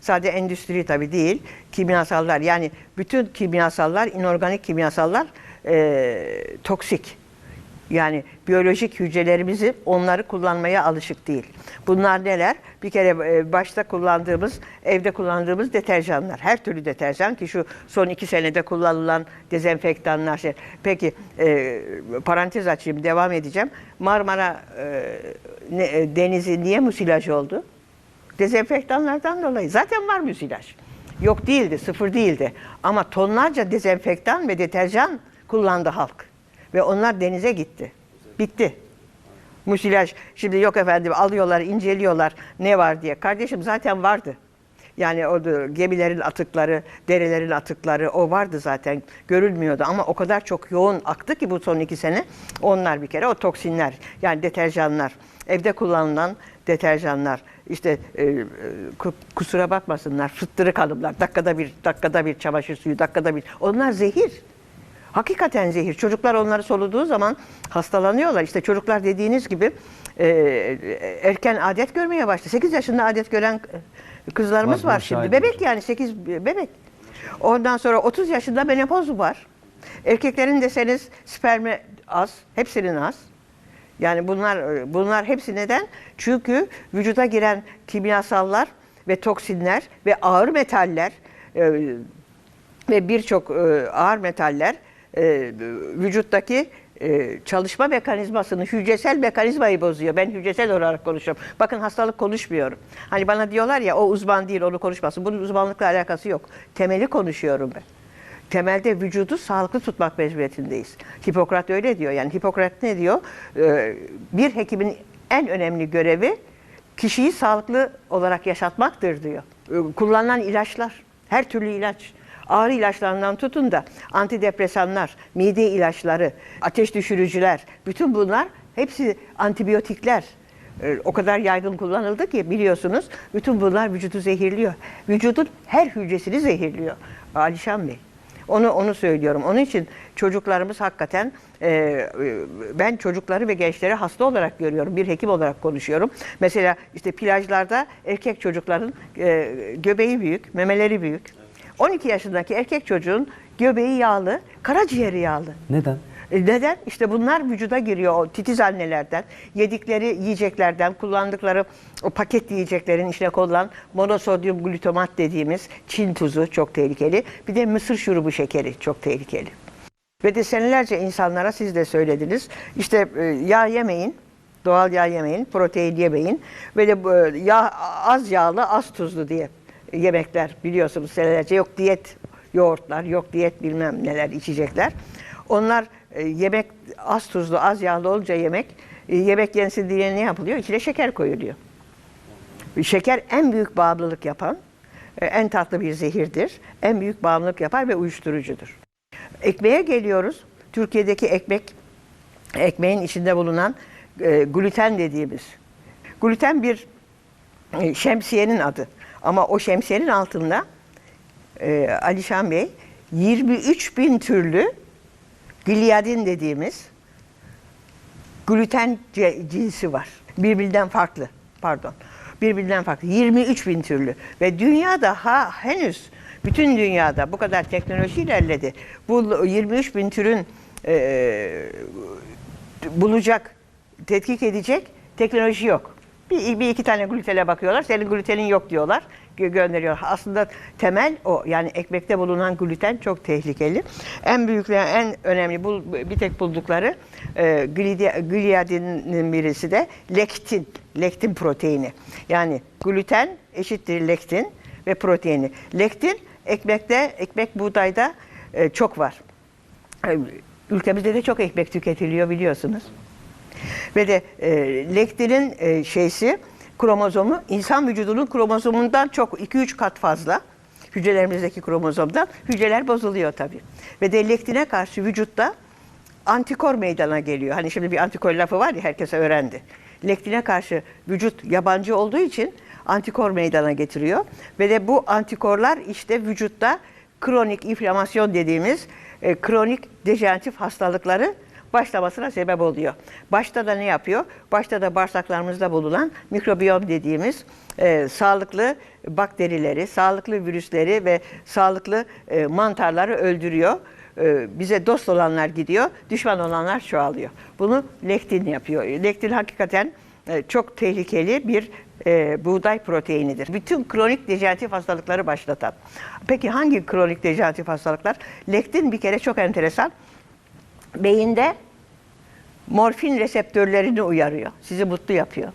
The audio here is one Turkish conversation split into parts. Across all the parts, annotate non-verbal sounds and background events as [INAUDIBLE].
Sadece endüstri tabii değil. Kimyasallar yani bütün kimyasallar, inorganik kimyasallar e, toksik. Yani biyolojik hücrelerimizi onları kullanmaya alışık değil. Bunlar neler? Bir kere e, başta kullandığımız, evde kullandığımız deterjanlar. Her türlü deterjan ki şu son iki senede kullanılan dezenfektanlar. Şey. Peki e, parantez açayım, devam edeceğim. Marmara e, ne- e, Denizi niye musilaj oldu? Dezenfektanlardan dolayı. Zaten var müsilaj. Yok değildi, sıfır değildi. Ama tonlarca dezenfektan ve deterjan kullandı halk. Ve onlar denize gitti. Bitti. Musilaj. Şimdi yok efendim alıyorlar, inceliyorlar ne var diye. Kardeşim zaten vardı. Yani o gemilerin atıkları, derelerin atıkları o vardı zaten görülmüyordu ama o kadar çok yoğun aktı ki bu son iki sene onlar bir kere o toksinler yani deterjanlar evde kullanılan deterjanlar işte e, e, ku- kusura bakmasınlar fıttırı kalıplar dakikada bir dakikada bir çamaşır suyu dakikada bir onlar zehir. Hakikaten zehir. Çocuklar onları soluduğu zaman hastalanıyorlar. İşte çocuklar dediğiniz gibi e, erken adet görmeye başladı. 8 yaşında adet gören e, kızlarımız Var, var, şimdi. Bebek yani 8 bebek. Ondan sonra 30 yaşında menopoz var. Erkeklerin deseniz spermi az, hepsinin az. Yani bunlar bunlar hepsi neden? Çünkü vücuda giren kimyasallar ve toksinler ve ağır metaller e, ve birçok e, ağır metaller e, vücuttaki e, çalışma mekanizmasını, hücresel mekanizmayı bozuyor. Ben hücresel olarak konuşuyorum. Bakın hastalık konuşmuyorum. Hani bana diyorlar ya o uzman değil onu konuşmasın. Bunun uzmanlıkla alakası yok. Temeli konuşuyorum ben. Temelde vücudu sağlıklı tutmak mecburiyetindeyiz. Hipokrat öyle diyor. Yani Hipokrat ne diyor? Ee, bir hekimin en önemli görevi kişiyi sağlıklı olarak yaşatmaktır diyor. Ee, Kullanılan ilaçlar, her türlü ilaç, ağrı ilaçlarından tutun da antidepresanlar, mide ilaçları, ateş düşürücüler, bütün bunlar hepsi antibiyotikler. Ee, O kadar yaygın kullanıldı ki biliyorsunuz bütün bunlar vücudu zehirliyor. Vücudun her hücresini zehirliyor. Alişan Bey. Onu onu söylüyorum. Onun için çocuklarımız hakikaten e, e, ben çocukları ve gençleri hasta olarak görüyorum. Bir hekim olarak konuşuyorum. Mesela işte plajlarda erkek çocukların e, göbeği büyük, memeleri büyük. 12 yaşındaki erkek çocuğun göbeği yağlı, karaciğeri yağlı. Neden? Neden? İşte bunlar vücuda giriyor o titiz annelerden, yedikleri yiyeceklerden, kullandıkları o paket yiyeceklerin içine konulan monosodyum glutamat dediğimiz Çin tuzu çok tehlikeli. Bir de mısır şurubu şekeri çok tehlikeli. Ve de senelerce insanlara siz de söylediniz. İşte e, yağ yemeyin, doğal yağ yemeyin, protein yemeyin ve de e, yağ az yağlı, az tuzlu diye yemekler biliyorsunuz senelerce yok diyet yoğurtlar, yok diyet bilmem neler içecekler. Onlar e, yemek az tuzlu, az yağlı olunca yemek, e, yemek yensin diye ne yapılıyor? İçine şeker koyuluyor. Şeker en büyük bağımlılık yapan, e, en tatlı bir zehirdir. En büyük bağımlılık yapar ve uyuşturucudur. Ekmeğe geliyoruz. Türkiye'deki ekmek, ekmeğin içinde bulunan gluten dediğimiz. Gluten bir şemsiyenin adı. Ama o şemsiyenin altında Alişan Bey 23 bin türlü gliadin dediğimiz gluten cinsi var. Birbirinden farklı. Pardon. Birbirinden farklı. 23 bin türlü. Ve dünyada ha henüz bütün dünyada bu kadar teknoloji ilerledi. Bu 23 bin türün e, bulacak, tetkik edecek teknoloji yok. Bir, bir iki tane glutene bakıyorlar. Senin glutenin yok diyorlar. Gö- gönderiyor. Aslında temel o. Yani ekmekte bulunan gluten çok tehlikeli. En büyük ve en önemli bul, bir tek buldukları e, gliadinin birisi de lektin. Lektin proteini. Yani gluten eşittir lektin ve proteini. Lektin ekmekte, ekmek buğdayda e, çok var. E, Ülkemizde de çok ekmek tüketiliyor biliyorsunuz. Ve de e, lektinin e, şeysi kromozomu insan vücudunun kromozomundan çok 2-3 kat fazla. Hücrelerimizdeki kromozomdan hücreler bozuluyor tabii. Ve de karşı vücutta antikor meydana geliyor. Hani şimdi bir antikor lafı var ya herkese öğrendi. Lektine karşı vücut yabancı olduğu için antikor meydana getiriyor. Ve de bu antikorlar işte vücutta kronik inflamasyon dediğimiz e, kronik dejeneratif hastalıkları başlamasına sebep oluyor. Başta da ne yapıyor? Başta da bağırsaklarımızda bulunan mikrobiyom dediğimiz e, sağlıklı bakterileri, sağlıklı virüsleri ve sağlıklı e, mantarları öldürüyor. E, bize dost olanlar gidiyor, düşman olanlar çoğalıyor. Bunu lektin yapıyor. Lektin hakikaten e, çok tehlikeli bir e, buğday proteinidir. Bütün kronik dejeneratif hastalıkları başlatan. Peki hangi kronik dejeneratif hastalıklar? Lektin bir kere çok enteresan. Beyinde morfin reseptörlerini uyarıyor. Sizi mutlu yapıyor.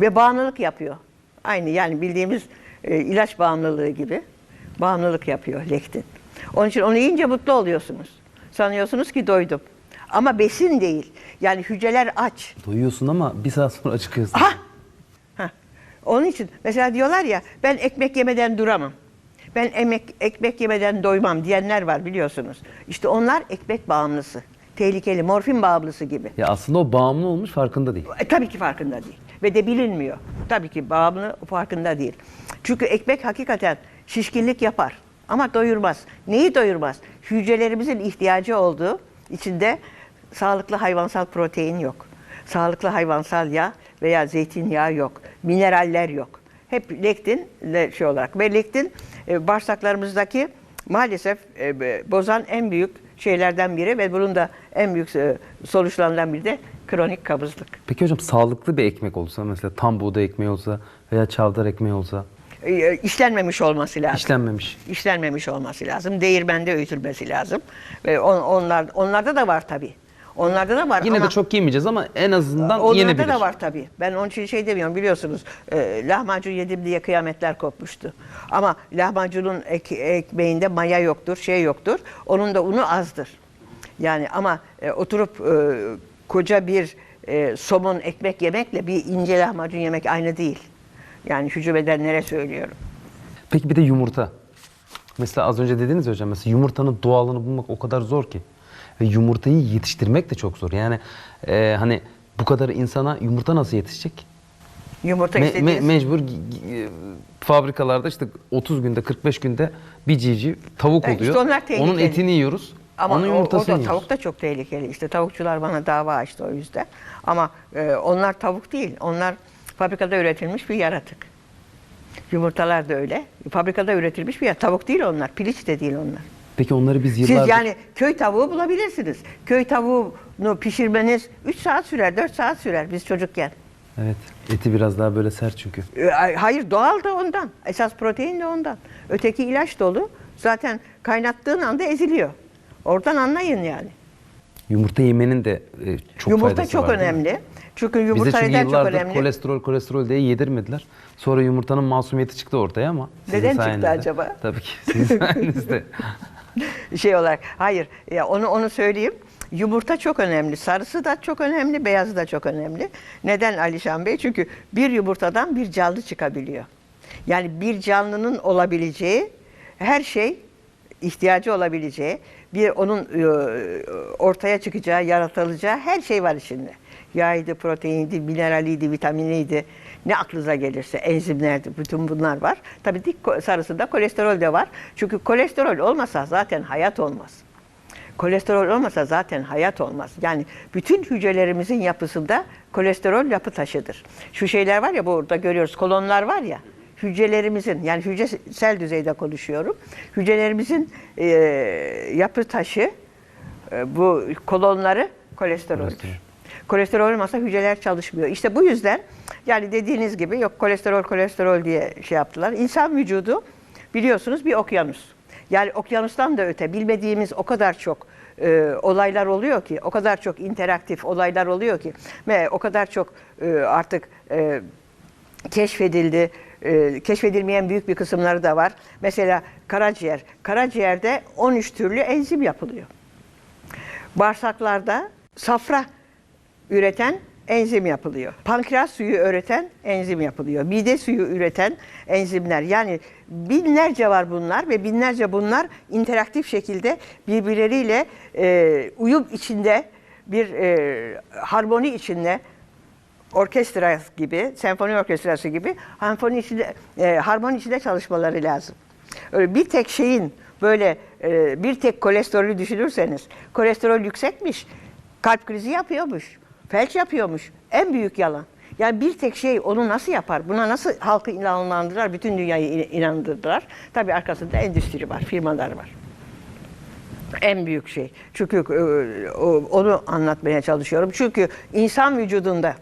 Ve bağımlılık yapıyor. Aynı yani bildiğimiz e, ilaç bağımlılığı gibi bağımlılık yapıyor lektin. Onun için onu yiyince mutlu oluyorsunuz. Sanıyorsunuz ki doydum. Ama besin değil. Yani hücreler aç. Doyuyorsun ama bir saat sonra acıkıyorsun. Ha! Ha. Onun için mesela diyorlar ya ben ekmek yemeden duramam. Ben emek, ekmek yemeden doymam diyenler var biliyorsunuz. İşte onlar ekmek bağımlısı. Tehlikeli, morfin bağımlısı gibi. Ya aslında o bağımlı olmuş farkında değil. E, tabii ki farkında değil. Ve de bilinmiyor. Tabii ki bağımlı farkında değil. Çünkü ekmek hakikaten şişkinlik yapar. Ama doyurmaz. Neyi doyurmaz? Hücrelerimizin ihtiyacı olduğu içinde sağlıklı hayvansal protein yok. Sağlıklı hayvansal yağ veya zeytinyağı yok. Mineraller yok. Hep lektin le- şey olarak. Ve lektin e, bağırsaklarımızdaki maalesef e, bozan en büyük şeylerden biri ve bunun da en büyük e, sonuçlarından biri de kronik kabızlık. Peki hocam sağlıklı bir ekmek olsa mesela tam buğday ekmeği olsa veya çavdar ekmeği olsa E, işlenmemiş olması lazım. işlenmemiş. işlenmemiş olması lazım. Değirmende öğütülmesi lazım. Ve on- onlar onlarda da var tabii. Onlarda da var Yine ama de çok yemeyeceğiz ama en azından onlarda yenebilir. da var tabii. Ben onun için şey demiyorum biliyorsunuz. E, lahmacun yedim diye kıyametler kopmuştu. Ama lahmacunun ek- ekmeğinde maya yoktur, şey yoktur. Onun da unu azdır. Yani ama e, oturup e, koca bir e, somun ekmek yemekle bir ince lahmacun yemek aynı değil. Yani hücre bedenlere söylüyorum. Peki bir de yumurta. Mesela az önce dediniz hocam mesela yumurtanın doğalını bulmak o kadar zor ki. Ve yumurtayı yetiştirmek de çok zor. Yani e, hani bu kadar insana yumurta nasıl yetişecek? Yumurta Me- me- mecbur gi- fabrikalarda işte 30 günde 45 günde bir civciv tavuk Evet, işte oluyor. onlar Onun tehlikeli. etini yiyoruz. Ama onun o, o yumurtasını da yiyoruz. tavuk da çok tehlikeli. İşte tavukçular bana dava açtı o yüzden. Ama e, onlar tavuk değil. Onlar fabrikada üretilmiş bir yaratık. Yumurtalar da öyle. Fabrikada üretilmiş bir yaratık. Tavuk değil onlar. Piliç de değil onlar. Peki onları biz yıllardır... Siz yani köy tavuğu bulabilirsiniz. Köy tavuğunu pişirmeniz 3 saat sürer, 4 saat sürer biz çocukken. Evet. Eti biraz daha böyle sert çünkü. E, Hayır doğal da ondan. Esas protein de ondan. Öteki ilaç dolu. Zaten kaynattığın anda eziliyor. Oradan anlayın yani. Yumurta yemenin de e, çok yumurta faydası çok var, değil mi? önemli. Çünkü Bize yumurta çünkü neden çok önemli? kolesterol kolesterol diye yedirmediler. Sonra yumurtanın masumiyeti çıktı ortaya ama Neden çıktı acaba? Tabii ki sizin sayenizde. [LAUGHS] şey olarak. Hayır. Ya onu onu söyleyeyim. Yumurta çok önemli. Sarısı da çok önemli, beyazı da çok önemli. Neden Alişan Bey? Çünkü bir yumurtadan bir canlı çıkabiliyor. Yani bir canlının olabileceği her şey ihtiyacı olabileceği, bir onun e, ortaya çıkacağı, yaratılacağı her şey var içinde. Yağydı, proteiniydi, mineraliydi, vitaminiydi. Ne aklınıza gelirse enzimlerdi, bütün bunlar var. Tabii dik sarısında kolesterol de var. Çünkü kolesterol olmasa zaten hayat olmaz. Kolesterol olmasa zaten hayat olmaz. Yani bütün hücrelerimizin yapısında kolesterol yapı taşıdır. Şu şeyler var ya burada görüyoruz kolonlar var ya hücrelerimizin yani hücresel düzeyde konuşuyorum. Hücrelerimizin e, yapı taşı e, bu kolonları kolesteroldür. Kolesterol. Kolesterol olmasa hücreler çalışmıyor. İşte bu yüzden yani dediğiniz gibi yok kolesterol kolesterol diye şey yaptılar. İnsan vücudu biliyorsunuz bir okyanus. Yani okyanustan da öte bilmediğimiz o kadar çok e, olaylar oluyor ki, o kadar çok interaktif olaylar oluyor ki ve o kadar çok e, artık e, keşfedildi. E, keşfedilmeyen büyük bir kısımları da var. Mesela karaciğer. Karaciğerde 13 türlü enzim yapılıyor. Bağırsaklarda safra üreten enzim yapılıyor. Pankreas suyu üreten enzim yapılıyor. Mide suyu üreten enzimler. Yani binlerce var bunlar ve binlerce bunlar interaktif şekilde birbirleriyle e, uyum içinde bir e, harmoni içinde orkestra gibi, senfoni orkestrası gibi harmoni içinde, e, harmoni içinde çalışmaları lazım. Öyle bir tek şeyin böyle e, bir tek kolesterolü düşünürseniz, kolesterol yüksekmiş, Kalp krizi yapıyormuş. Felç yapıyormuş. En büyük yalan. Yani bir tek şey onu nasıl yapar? Buna nasıl halkı inanlandırırlar? Bütün dünyayı in- inandırdılar. Tabii arkasında endüstri var, firmalar var. En büyük şey. Çünkü e, onu anlatmaya çalışıyorum. Çünkü insan vücudunda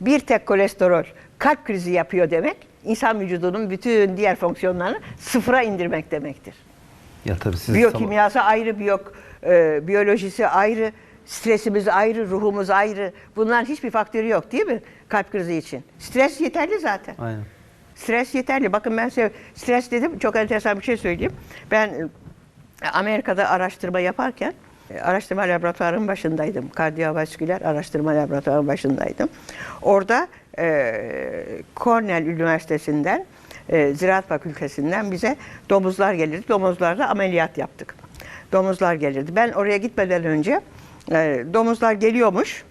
bir tek kolesterol kalp krizi yapıyor demek, insan vücudunun bütün diğer fonksiyonlarını sıfıra indirmek demektir. Ya tabii siz Biyokimyası ayrı, biyok, e, biyolojisi ayrı, stresimiz ayrı, ruhumuz ayrı. Bunların hiçbir faktörü yok değil mi kalp krizi için? Stres yeterli zaten. Aynen. Stres yeterli. Bakın ben size stres dedim. Çok enteresan bir şey söyleyeyim. Ben e, Amerika'da araştırma yaparken e, araştırma laboratuvarının başındaydım. Kardiyovasküler araştırma laboratuvarının başındaydım. Orada e, Cornell Üniversitesi'nden e, Ziraat Fakültesinden bize domuzlar gelirdi. Domuzlarla ameliyat yaptık. Domuzlar gelirdi. Ben oraya gitmeden önce e, domuzlar geliyormuş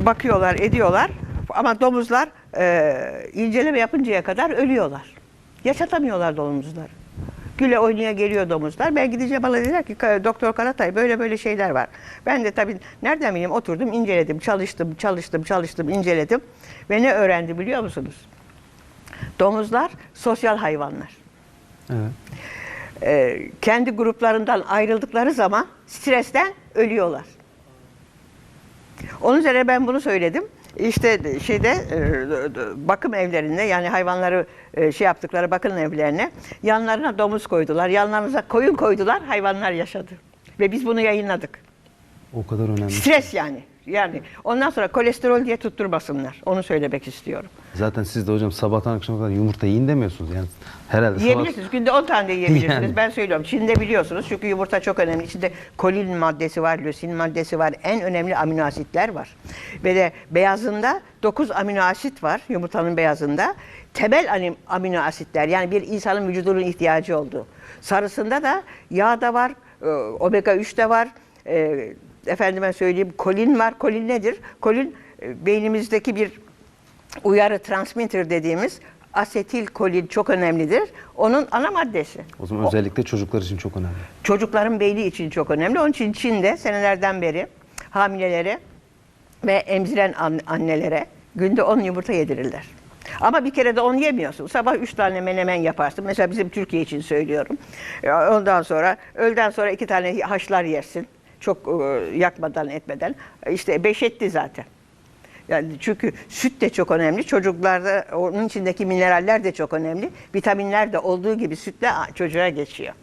bakıyorlar, ediyorlar ama domuzlar e, inceleme yapıncaya kadar ölüyorlar. Yaşatamıyorlar domuzları. Güle oynaya geliyor domuzlar. Ben gidince bana dediler ki "Ka- Doktor Karatay böyle böyle şeyler var. Ben de tabii nereden bileyim oturdum inceledim, çalıştım, çalıştım, çalıştım, inceledim. Ve ne öğrendim biliyor musunuz? Domuzlar sosyal hayvanlar. Evet. E, kendi gruplarından ayrıldıkları zaman stresten ölüyorlar. Onun üzerine ben bunu söyledim. İşte şeyde e, bakım evlerinde yani hayvanları e, şey yaptıkları bakım evlerine yanlarına domuz koydular, yanlarına koyun koydular, hayvanlar yaşadı. Ve biz bunu yayınladık. O kadar önemli. Stres yani. Yani ondan sonra kolesterol diye tutturmasınlar. Onu söylemek istiyorum. Zaten siz de hocam sabahtan akşama kadar yumurta yiyin demiyorsunuz yani. Herhalde Yiyebilirsiniz. Günde 10 tane de yiyebilirsiniz. [LAUGHS] Yani. Ben söylüyorum. Çin'de biliyorsunuz. Çünkü yumurta çok önemli. İçinde kolin maddesi var, lösin maddesi var. En önemli amino asitler var. Ve de beyazında 9 amino asit var yumurtanın beyazında. Temel amino asitler yani bir insanın vücudunun ihtiyacı olduğu. Sarısında da yağ da var, e, omega 3 de var. E, efendime söyleyeyim kolin var. Kolin nedir? Kolin e, beynimizdeki bir uyarı transmitter dediğimiz asetil kolin çok önemlidir. Onun ana maddesi. O zaman özellikle çocuklar için çok önemli. Çocukların beyni için çok önemli. Onun için Çin'de senelerden beri hamilelere ve emziren an- annelere günde 10 yumurta yedirirler. Ama bir kere de 10 yemiyorsun. Sabah 3 tane menemen yaparsın. Mesela bizim Türkiye için söylüyorum. Ya Ondan sonra öğleden sonra 2 tane haşlar yersin. Çok e, yakmadan etmeden. İşte 5 etti zaten. Yani çünkü süt de çok önemli. Çocuklarda onun içindeki mineraller de çok önemli. Vitaminler de olduğu gibi sütle çocuğa geçiyor.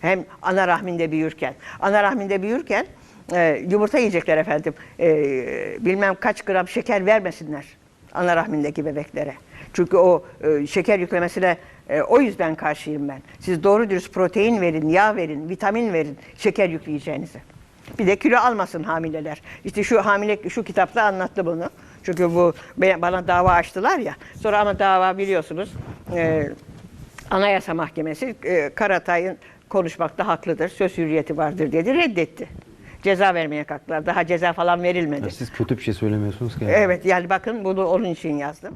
Hem ana rahminde büyürken. Ana rahminde büyürken e, yumurta yiyecekler efendim. E, bilmem kaç gram şeker vermesinler ana rahmindeki bebeklere. Çünkü o e, şeker yüklemesine e, o yüzden karşıyım ben. Siz doğru dürüst protein verin, yağ verin, vitamin verin şeker yükleyeceğinize. Bir de kilo almasın hamileler. İşte şu hamile şu kitapta anlattı bunu. Çünkü bu bana dava açtılar ya. Sonra ama dava biliyorsunuz e, Anayasa Mahkemesi e, Karatay'ın konuşmakta haklıdır, söz hürriyeti vardır dedi, reddetti. Ceza vermeye kalktılar. Daha ceza falan verilmedi. Ya siz kötü bir şey söylemiyorsunuz ki. Evet yani bakın bunu onun için yazdım.